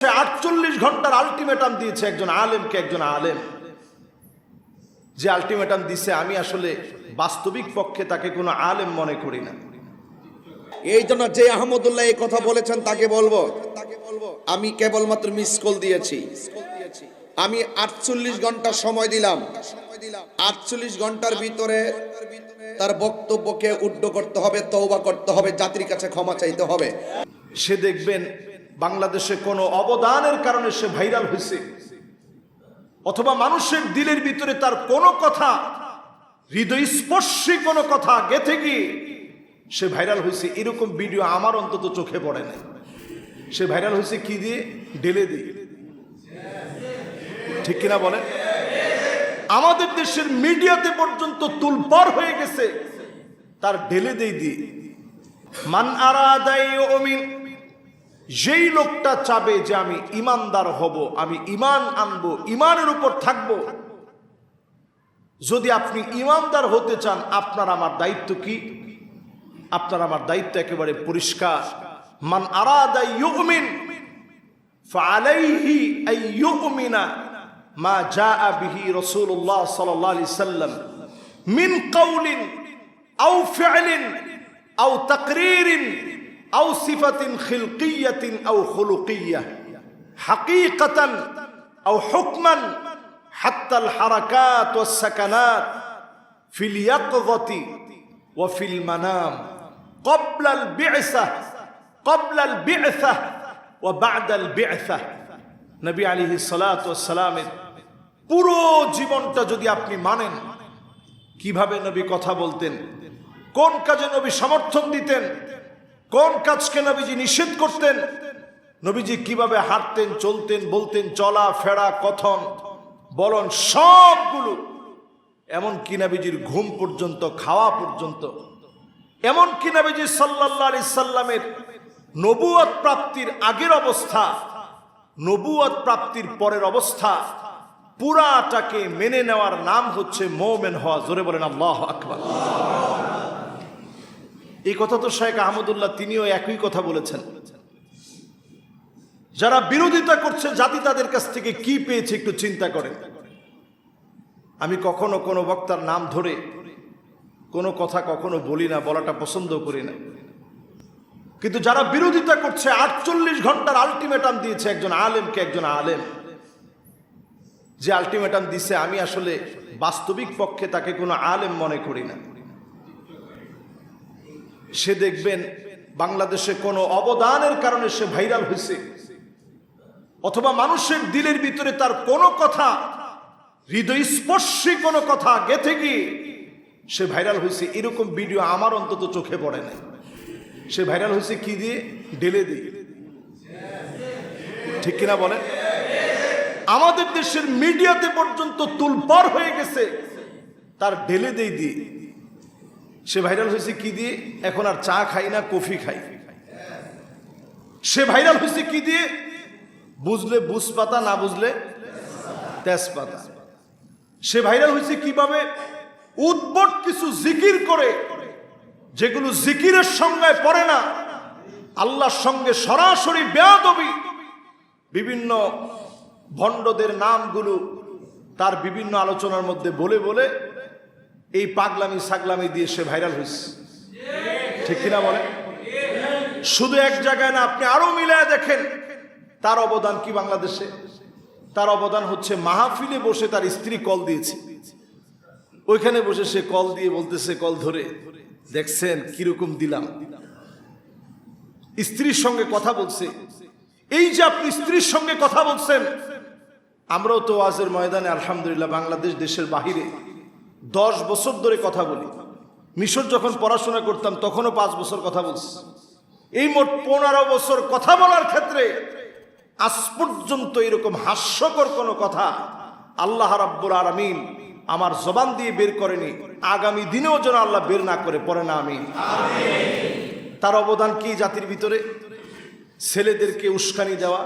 আটচল্লিশ ঘণ্টার আলটিমেটাম দিয়েছে একজন আলেমকে একজন আলেম। যে আলটিমেটাম দিছে আমি আসলে বাস্তবিক পক্ষে তাকে কোনো আলেম মনে করি না। এই জন্য যে আহমদুল্লাহ এই কথা বলেছেন তাকে বলব আমি কেবলমাত্র মিস কল দিয়েছি। আমি আটচল্লিশ ঘণ্টা সময় দিলাম। আটচল্লিশ ঘণ্টার ভিতরে তার বক্তব্যকে উড্ড করতে হবে তৌবা করতে হবে জাতির কাছে ক্ষমা চাইতে হবে। সে দেখবেন বাংলাদেশে কোনো অবদানের কারণে সে ভাইরাল হয়েছে। অথবা মানুষের দিলের ভিতরে তার কোনো কথা, হৃদয়স্পর্শী কোনো কথা গেথে গিয়ে সে ভাইরাল হয়েছে। এরকম ভিডিও আমার অন্তত চোখে পড়ে নাই। সে ভাইরাল হয়েছে কি দিয়ে? ডেলে দিয়ে। ঠিক কিনা বলেন? আমাদের দেশের মিডিয়াতে পর্যন্ত তুলপার হয়ে গেছে। তার ঢেলে দেই দিয়ে। মান আরা আরাদাই অমিন যেই লোকটা চাবে যে আমি ইমানদার হব, আমি ইমান আনব ইমানের উপর থাকব। যদি আপনি ইমানদার হতে চান, আপনার আমার দায়িত্ব কি? আপনার আমার দায়িত্ব একেবারে পরিষ্কার। মান আরাদা ইউমিন ফালাইহি আই ইউমিনা মা জাআ বিহি রাসূলুল্লাহ সাল্লাল্লাহু সাল্লাম মিন কাউলিন, আও ফি'লিন আও তাকরীরিন আউ সিফাতিন খিলকিয়াতিন আউ খুলুকিয়া। হাকিকাতান আউ হুকমান হাত্তাল হারাকাত ও সাকানাত ফিল ইয়াকগতি ও ফিল মানাম। কবলাল বিআসা কবলাল বিআসা ও বাদাল বিআসা। নবী আলিহি সালাত ও সালামের পুরো জীবনটা যদি আপনি মানেন, কীভাবে নবী কথা বলতেন, কোন কাজে নবী সমর্থন দিতেন কোন কাজকে নবীজি নিষেধ করতেন। নবীজি কীভাবে হাঁটতেন, চলতেন, বলতেন, চলা, ফেরা, কথন, বলন সবগুলো। এমন কি নবীজির ঘুম পর্যন্ত, খাওয়া পর্যন্ত। এমন কি নবীজি সাল্লাল্লাহু আলাইহি সাল্লামের নবুয়ত প্রাপ্তির আগের অবস্থা নবুয়ত প্রাপ্তির পরের অবস্থা পুরাটাকে মেনে নেওয়ার নাম হচ্ছে মোমেন হওয়া। জোরে বলেন আল্লাহ আকবার। এই কথা তো শেখ আহমদুল্লাহ তিনিও একই কথা বলেছেন। যারা বিরোধিতা করছে, জাতি তাদের কাছ থেকে কি পেয়েছে একটু চিন্তা করেন। আমি কখনো কোনো বক্তার নাম ধরে কোনো কথা কখনো বলি না, বলাটা পছন্দ করি না। কিন্তু যারা বিরোধিতা করছে, আটচল্লিশ ঘণ্টার আলটিমেটাম দিয়েছে একজন আলেমকে একজন আলেম। যে আলটিমেটাম দিছে, আমি আসলে বাস্তবিক পক্ষে তাকে কোনো আলেম মনে করি না। সে দেখবেন বাংলাদেশে কোনো অবদানের কারণে সে ভাইরাল হয়েছে। অথবা মানুষের দিলের ভিতরে তার কোনো কথা, হৃদয়স্পর্শী কোনো কথা গেথে গিয়ে সে ভাইরাল হয়েছে। এরকম ভিডিও আমার অন্তত চোখে পড়ে নাই। সে ভাইরাল হয়েছে কি দিয়ে? ডেলে দিয়ে। ঠিক কিনা বলেন? আমাদের দেশের মিডিয়াতে পর্যন্ত তুলপার হয়ে গেছে। তার ঢেলে দেই দিয়ে সে ভাইরাল হয়েছে কি দিয়ে? এখন আর চা খাই না, কফি খাই। সে ভাইরাল হয়েছে কি দিয়ে? বুঝলে বুঝ পাতা না বুঝলে তেজপাতা। সে ভাইরাল হয়েছে কীভাবে? উদ্ভট কিছু জিকির করে, যেগুলো জিকিরের সঙ্গে পড়ে না। আল্লাহর সঙ্গে সরাসরি বেয়াদবি। বিভিন্ন ভণ্ডদের নামগুলো তার বিভিন্ন আলোচনার মধ্যে বলে বলে এই পাগলামি সাগলামি দিয়ে সে ভাইরাল হয়েছে। ঠিক কিনা বলে শুধু এক জায়গায় না, আপনি আরও মিলায় দেখেন, তার অবদান কি বাংলাদেশে? তার অবদান হচ্ছে মাহফিলে বসে তার স্ত্রী কল দিয়েছে। ওইখানে বসে সে কল দিয়ে বলতেছে, কল ধরে, দেখছেন কীরকম দিলাম। স্ত্রীর সঙ্গে কথা বলছে। এই যে আপনি স্ত্রীর সঙ্গে কথা বলছেন, আমরাও তো ওয়াজের ময়দানে, আলহামদুলিল্লাহ, বাংলাদেশ দেশের বাহিরে দশ বছর ধরে কথা বলি। মিশর যখন পড়াশোনা করতাম, তখনও পাঁচ বছর কথা বলছি। এই মোট পনেরো বছর কথা বলার ক্ষেত্রে আজ পর্যন্ত এরকম হাস্যকর কোনো কথা আল্লাহ রাব্বুল আলামিন আমার জবান দিয়ে বের করেনি। আগামী দিনেও যেন আল্লাহ বের না করে, পড়ে না আমি তার অবদান কি জাতির ভিতরে? ছেলেদেরকে উস্কানি দেওয়া।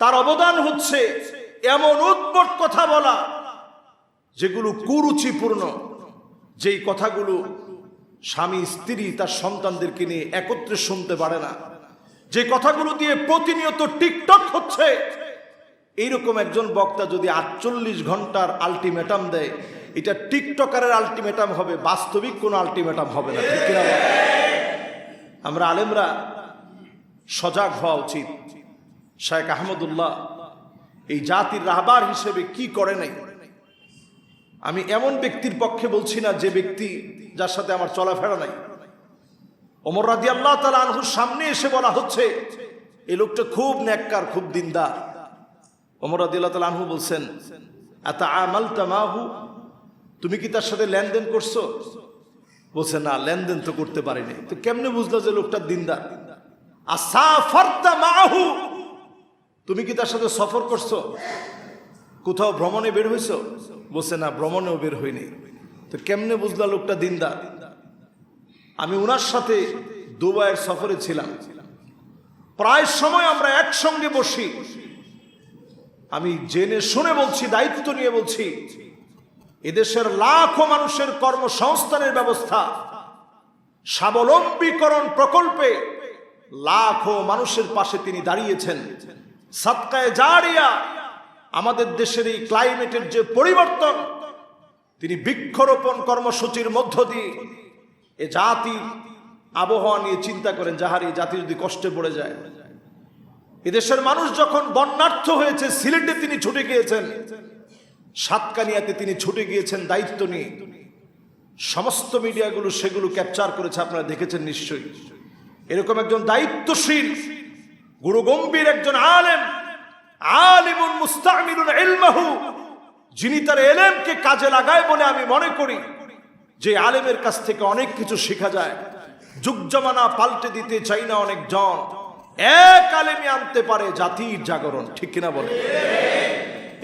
তার অবদান হচ্ছে এমন উদ্ভট কথা বলা যেগুলো কুরুচিপূর্ণ, যেই কথাগুলো স্বামী, স্ত্রী তার সন্তানদেরকে নিয়ে একত্রে শুনতে পারে না। যে কথাগুলো দিয়ে প্রতিনিয়ত টিকটক হচ্ছে, এইরকম একজন বক্তা যদি আটচল্লিশ ঘণ্টার আলটিমেটাম দেয়, এটা টিকটকারের আলটিমেটাম হবে, বাস্তবিক কোনো আলটিমেটাম হবে না, ঠিক কিনা? আমরা আলেমরা সজাগ হওয়া উচিত। শায়েখ আহমদুল্লাহ এই জাতির রাহবার হিসেবে কি করে নাই? আমি এমন ব্যক্তির পক্ষে বলছি না যে ব্যক্তি যার সাথে আমার চলাফেরা নাই। ওমর রাজি আল্লাহ তালা আনহুর সামনে এসে বলা হচ্ছে এই লোকটা খুব ন্যাক্কার, খুব দিনদার। ওমর রাজি আল্লাহ তালা আনহু বলছেন এত আমাল তামাহু তুমি কি তার সাথে লেনদেন করছ? বলছে, না, লেনদেন তো করতে পারিনি। তো কেমনে বুঝলো যে লোকটা দিনদার? মাহু? তুমি কি তার সাথে সফর করছ? কোথাও ভ্রমণে বের হইছো বলছে, না, ভ্রমণেও বের হইনি। তো কেমনে বুঝলা লোকটা দিনদার? আমি ওনার সাথে দুবাইয়ের সফরে ছিলাম। প্রায় সময় আমরা একসঙ্গে বসি। আমি জেনে শুনে বলছি, দায়িত্ব নিয়ে বলছি, এদেশের লাখো মানুষের কর্মসংস্থানের ব্যবস্থা, স্বাবলম্বীকরণ প্রকল্পে লাখো মানুষের পাশে তিনি দাঁড়িয়েছেন। সৎকায় জারিয়া আমাদের দেশের এই ক্লাইমেটের যে পরিবর্তন, তিনি বৃক্ষরোপণ কর্মসূচির মধ্য দিয়ে এ জাতির আবহাওয়া নিয়ে চিন্তা করেন, যাহার এই জাতি যদি কষ্টে পড়ে যায়। এদেশের মানুষ যখন বন্যার্থ হয়েছে, সিলেটে তিনি ছুটে গিয়েছেন, সাতকানিয়াতে তিনি ছুটে গিয়েছেন দায়িত্ব নিয়ে। সমস্ত মিডিয়াগুলো সেগুলো ক্যাপচার করেছে, আপনারা দেখেছেন নিশ্চয়ই। এরকম একজন দায়িত্বশীল, গুরুগম্ভীর একজন আলেম আলিমুন মুস্তামিলুন ইলমাহু, যিনি তার এলেমকে কাজে লাগায় বলে আমি মনে করি যে আলেমের কাছ থেকে অনেক কিছু শেখা যায়। যুগ জমানা পাল্টে দিতে চাই না অনেক জন এক আলেমে আনতে পারে জাতির জাগরণ, ঠিক কিনা বলে?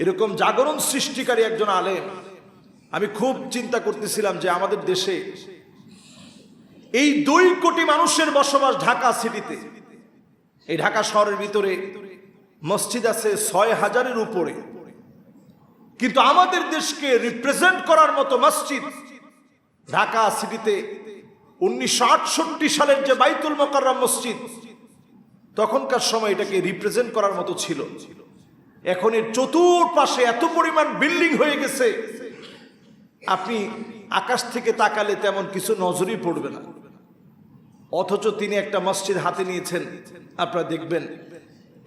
এরকম জাগরণ সৃষ্টিকারী একজন আলেম। আমি খুব চিন্তা করতেছিলাম যে আমাদের দেশে এই দুই কোটি মানুষের বসবাস ঢাকা সিটিতে। এই ঢাকা শহরের ভিতরে মসজিদ আছে ছয় হাজারের উপরে। কিন্তু আমাদের দেশকে রিপ্রেজেন্ট করার মতো মসজিদ ঢাকা সিটিতে উনিশশো আটষট্টি সালের যে বাইতুল মোকাররম মসজিদ, তখনকার সময় এটাকে রিপ্রেজেন্ট করার মতো ছিল। এখন এর চতুর্পাশে এত পরিমাণ বিল্ডিং হয়ে গেছে, আপনি আকাশ থেকে তাকালে তেমন কিছু নজরই পড়বে না। অথচ তিনি একটা মসজিদ হাতে নিয়েছেন, আপনারা দেখবেন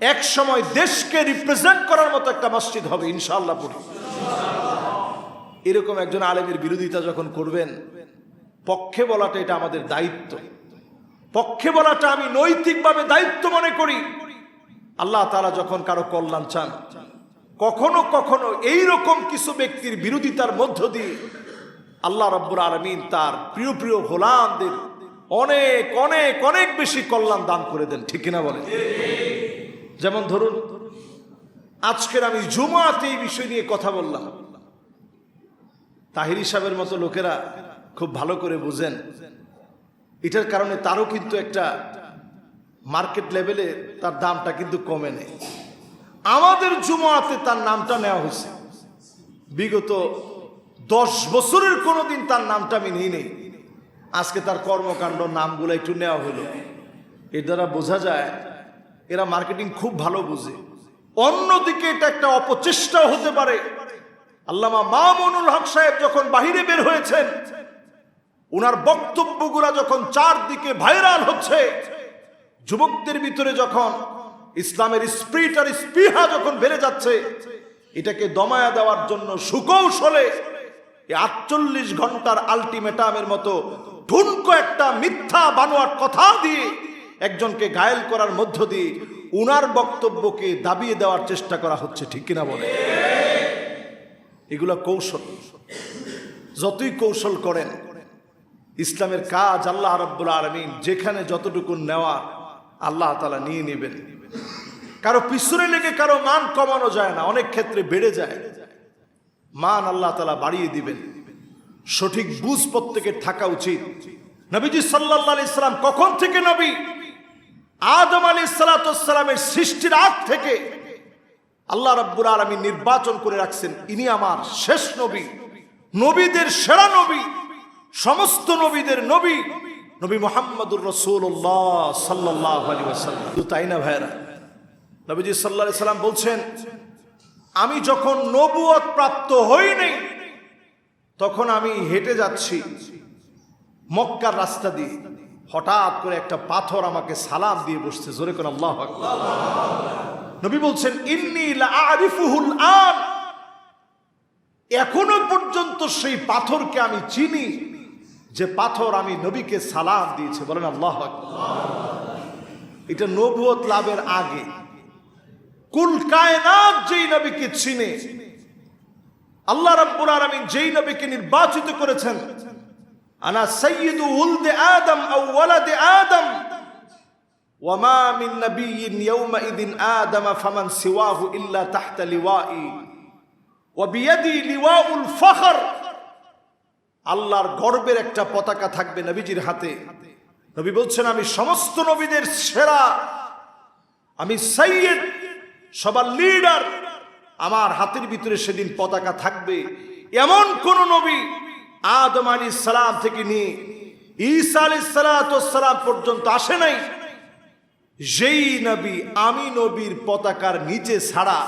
এক সময় দেশকে রিপ্রেজেন্ট করার মতো একটা মসজিদ হবে, ইনশাআল্লাহ পড়ি এরকম একজন আলেমের বিরোধিতা যখন করবেন, পক্ষে বলাটা এটা আমাদের দায়িত্ব। পক্ষে বলাটা আমি নৈতিকভাবে দায়িত্ব মনে করি। আল্লাহ তারা যখন কারও কল্যাণ চান, কখনো কখনো এই রকম কিছু ব্যক্তির বিরোধিতার মধ্য দিয়ে আল্লাহ রব্বুর আলমিন তার প্রিয় প্রিয় গোলামদের অনেক অনেক অনেক বেশি কল্যাণ দান করে দেন, ঠিক কিনা বলেন? যেমন ধরুন, আজকের আমি জুমাতে এই বিষয় নিয়ে কথা বললাম। তাহির সাহেবের মতো লোকেরা খুব ভালো করে বুঝেন। এটার কারণে তারও কিন্তু একটা মার্কেট লেভেলে তার দামটা কিন্তু কমে নেই। আমাদের জুমাতে তার নামটা নেওয়া হয়েছে। বিগত দশ বছরের কোনোদিন তার নামটা আমি নিই নেই। আজকে তার কর্মকাণ্ড নামগুলো একটু নেওয়া হলো। এর দ্বারা বোঝা যায় এরা মার্কেটিং খুব ভালো বুঝে। অন্যদিকে এটা একটা অপচেষ্টাও হতে পারে। আল্লামা মামুনুল হক সাহেব যখন বাহিরে বের হয়েছেন ওনার বক্তব্যগুলা যখন চারদিকে ভাইরাল হচ্ছে, যুবকদের ভিতরে যখন ইসলামের স্প্রিট আর স্পৃহা যখন বেড়ে যাচ্ছে, এটাকে দমায়া দেওয়ার জন্য সুকৌশলে আটচল্লিশ ঘণ্টার আলটিমেটামের মতো ঠুনকো একটা মিথ্যা বানোয়ার কথা দিয়ে একজনকে ঘায়েল করার মধ্য দিয়ে উনার বক্তব্যকে দাবিয়ে দেওয়ার চেষ্টা করা হচ্ছে, ঠিক কিনা বলে? এগুলো কৌশল। যতই কৌশল করেন, ইসলামের কাজ আল্লাহ রব্বুল আলমিন যেখানে যতটুকু নেওয়া আল্লাহ তালা নিয়ে নেবেন। কারও পিছনে লেগে কারও মান কমানো যায় না, অনেক ক্ষেত্রে বেড়ে যায়। মান আল্লাহ তালা বাড়িয়ে দিবেন। সঠিক বুঝ প্রত্যেকের থাকা উচিত। নবীজি সাল্লাহ ইসলাম কখন থেকে নবী? আদম আলী সালাতামের সৃষ্টির আগ থেকে আল্লাহ রব্বুর আলমী নির্বাচন করে রাখছেন। ইনি আমার শেষ নবী, নবীদের সেরা নবী, সমস্ত নবীদের নবী নবী মোহাম্মদুর রসুল্লাহ সাল্লাহ তাই না ভাইরা নবীজি সাল্লাহ সাল্লাম বলছেন, আমি যখন নবুয়ত প্রাপ্ত হইনি তখন আমি হেঁটে যাচ্ছি মক্কার রাস্তা দিয়ে। হঠাৎ করে একটা পাথর আমাকে সালাম দিয়ে বসছে, জোরে কোন আল্লাহ নবী বলছেন আন। এখনও পর্যন্ত সেই পাথরকে আমি চিনি, যে পাথর আমি নবীকে সালাম দিয়েছে। বলেন আল্লাহ। এটা নবুয়ত লাভের আগে। কুল কায়নাত যেই নবীকে চিনে, আল্লাহ রাব্বুল আলামিন যেই নবীকে নির্বাচিত করেছেন আনা সাইয়্যিদু উলদে আদম আও ওয়ালাদে আদম। ওয়ামা মিন নাবিয়্যিন ইয়াওমাইদিন আদম ফামান সিওয়াহু ইল্লা তাহতা লিওয়াই। ওয়া বিয়াদি লিওয়াউল ফখর। আল্লাহর গর্বের একটা পতাকা থাকবে নবীজির হাতে। নবী বলছেন, আমি সমস্ত নবীদের সেরা। আমি সাইয়েদ সবার লিডার। আমার হাতের ভিতরে সেদিন পতাকা থাকবে। এমন কোন নবী আদম আলী সালাম থেকে নিয়ে ঈসা আলী সালাম পর্যন্ত আসে নাই। যেই নবী আমি নবীর পতাকার নিচে ছাড়া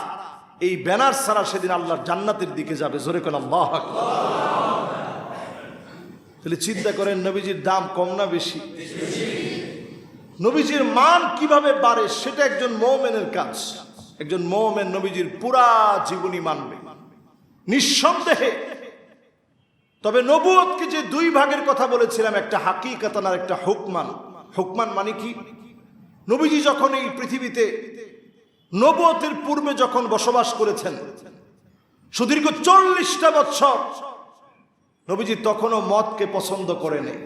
এই ব্যানার ছাড়া সেদিন আল্লাহর জান্নাতের দিকে যাবে। জোরে কোন তাহলে চিন্তা করেন, নবীজির দাম কম না বেশি? নবীজির মান কীভাবে বাড়ে সেটা একজন মৌমেনের কাজ। একজন মৌমেন নবীজির পুরা জীবনী মানবে। নিঃসন্দেহে তবে নবুয়তকে যে দুই ভাগের কথা বলেছিলাম, একটা হাকিকাতান আর একটা হুকমান। হুকমান মানে কি? নবীজি যখন এই পৃথিবীতে নবতের পূর্বে যখন বসবাস করেছেন, সুদীর্ঘ চল্লিশটা বছর নবীজি তখনও মদকে পছন্দ করে নেই।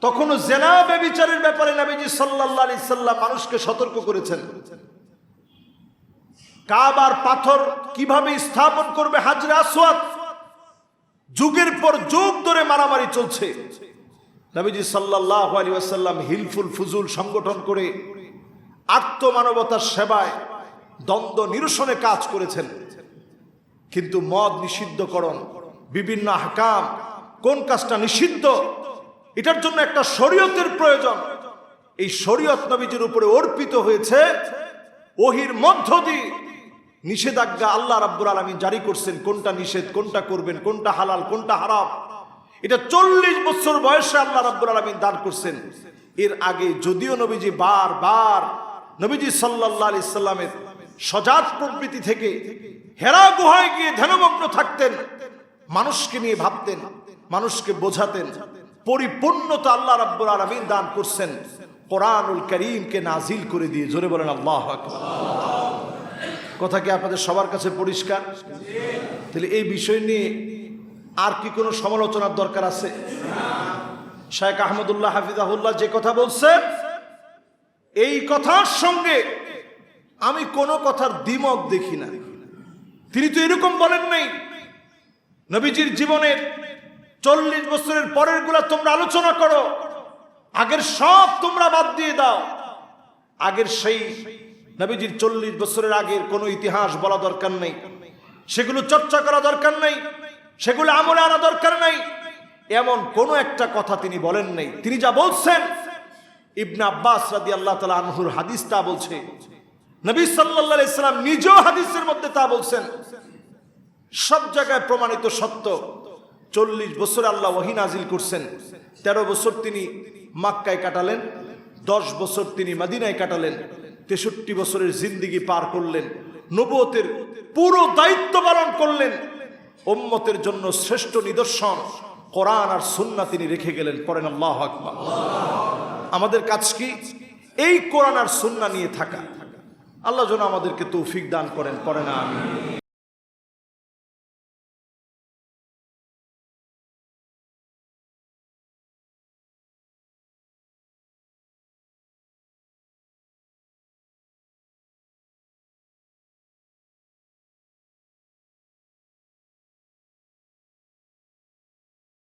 তখনও জেনা ব্যবিচারের ব্যাপারে নবীজি সাল্লাহ আলি মানুষকে সতর্ক করেছেন। কাবার পাথর কীভাবে স্থাপন করবে হাজরা আসওয়াদ? যুগের পর যুগ ধরে মারামারি চলছে। নবীজি সাল্লাহ আলী আসাল্লাম হিলফুল ফুজুল সংগঠন করে আত্মমানবতার সেবায় দ্বন্দ্ব নিরসনে কাজ করেছেন। কিন্তু মদ নিষিদ্ধকরণ, বিভিন্ন হাকাম, কোন কাজটা নিষিদ্ধ, এটার জন্য একটা শরীয়তের প্রয়োজন। এই শরীয়ত নবীজির উপরে অর্পিত হয়েছে। ওহির মধ্য দিয়ে নিষেধাজ্ঞা আল্লাহ রাব্বুল আলমী জারি করছেন, কোনটা নিষেধ, কোনটা করবেন, কোনটা হালাল, কোনটা হারাম। এটা চল্লিশ বছর বয়সে আল্লাহ রাব্বুল আলমিন দান করছেন। এর আগে যদিও নবীজি বার বার নবীজি সাল্লাহ আলি সাল্লামের সজাত প্রবৃতি থেকে হেরা গুহায় গিয়ে ধ্যানমগ্ন থাকতেন, মানুষকে নিয়ে ভাবতেন, মানুষকে বোঝাতেন, পরিপূর্ণতা আল্লাহ রাব্বুল আলমিন দান করছেন। কোরআনুল করিমকে নাজিল করে দিয়ে জোরে বলেন আল্লাহ আকবার। কথা কি আপনাদের সবার কাছে পরিষ্কার? তাহলে এই বিষয় নিয়ে আর কি কোনো সমালোচনার দরকার আছে? শেখ আহমদুল্লাহ হাফিজাহুল্লাহ যে কথা বলছে, এই কথার সঙ্গে আমি কোনো কথার দ্বিমত দেখি না। তিনি তো এরকম বলেন নাই, নবীজির জীবনের চল্লিশ বছরের পরেরগুলা তোমরা আলোচনা করো, আগের সব তোমরা বাদ দিয়ে দাও, আগের সেই নবীজির চল্লিশ বছরের আগের কোনো ইতিহাস বলা দরকার নেই। সেগুলো চর্চা করা দরকার নেই। সেগুলো আমলে আনা দরকার নেই। এমন কোনো একটা কথা তিনি বলেন নেই। তিনি যা বলছেন, ইবনে আব্বাস রাদি আল্লাহ তালা আনহুর হাদিস তা বলছে। নবী সাল্লাহ ইসলাম নিজেও হাদিসের মধ্যে তা বলছেন। সব জায়গায় প্রমাণিত সত্য, চল্লিশ বছর আল্লাহ ওয়াহি নাজিল করছেন। তেরো বছর তিনি মাক্কায় কাটালেন, দশ বছর তিনি মাদিনায় কাটালেন। তেষট্টি বছরের জিন্দিগি পার করলেন নবতের পুরো দায়িত্ব পালন করলেন ওম্মতের জন্য শ্রেষ্ঠ নিদর্শন কোরআন আর সুন্না তিনি রেখে গেলেন করেন আল্লাহ আকবর। আমাদের কাজ কি? এই কোরআন আর সুন্না নিয়ে থাকা। আল্লাহ যেন আমাদেরকে তৌফিক দান করেন করে না আমি